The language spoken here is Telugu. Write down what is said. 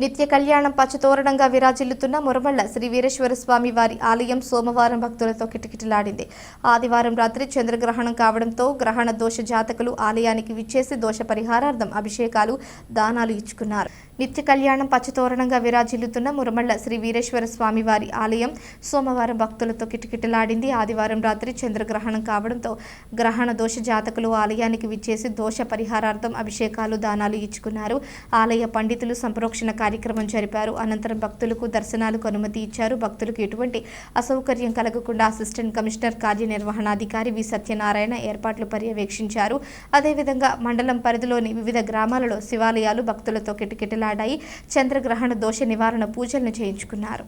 నిత్య కళ్యాణం పచ్చతోరణంగా విరాజిల్లుతున్న మురమళ్ళ శ్రీ వీరేశ్వర స్వామి వారి ఆలయం సోమవారం భక్తులతో కిటకిటలాడింది. ఆదివారం రాత్రి చంద్రగ్రహణం కావడంతో గ్రహణ దోష జాతకులు ఆలయానికి విచ్చేసి దోష పరిహారార్థం అభిషేకాలు దానాలు ఇచ్చుకున్నారు. నిత్య కళ్యాణం పచ్చతోరణంగా విరాజిల్లుతున్న మురమళ్ళ శ్రీ వీరేశ్వర స్వామి వారి ఆలయం సోమవారం భక్తులతో కిటకిటలాడింది. ఆదివారం రాత్రి చంద్రగ్రహణం కావడంతో గ్రహణ దోష జాతకులు ఆలయానికి విచ్చేసి దోష పరిహారార్థం అభిషేకాలు దానాలు ఇచ్చుకున్నారు. ఆలయ పండితులు సంప్రోక్షణ కార్యక్రమం జరిపారు. అనంతరం భక్తులకు దర్శనాలకు అనుమతి ఇచ్చారు. భక్తులకు ఎటువంటి అసౌకర్యం కలగకుండా అసిస్టెంట్ కమిషనర్ కార్యనిర్వహణాధికారి వి. సత్యనారాయణ ఏర్పాట్లు పర్యవేక్షించారు. అదేవిధంగా మండలం పరిధిలోని వివిధ గ్రామాలలో శివాలయాలు భక్తులతో కిటకిటలాడాయి. చంద్రగ్రహణ దోష నివారణ పూజలను చేయించుకున్నారు.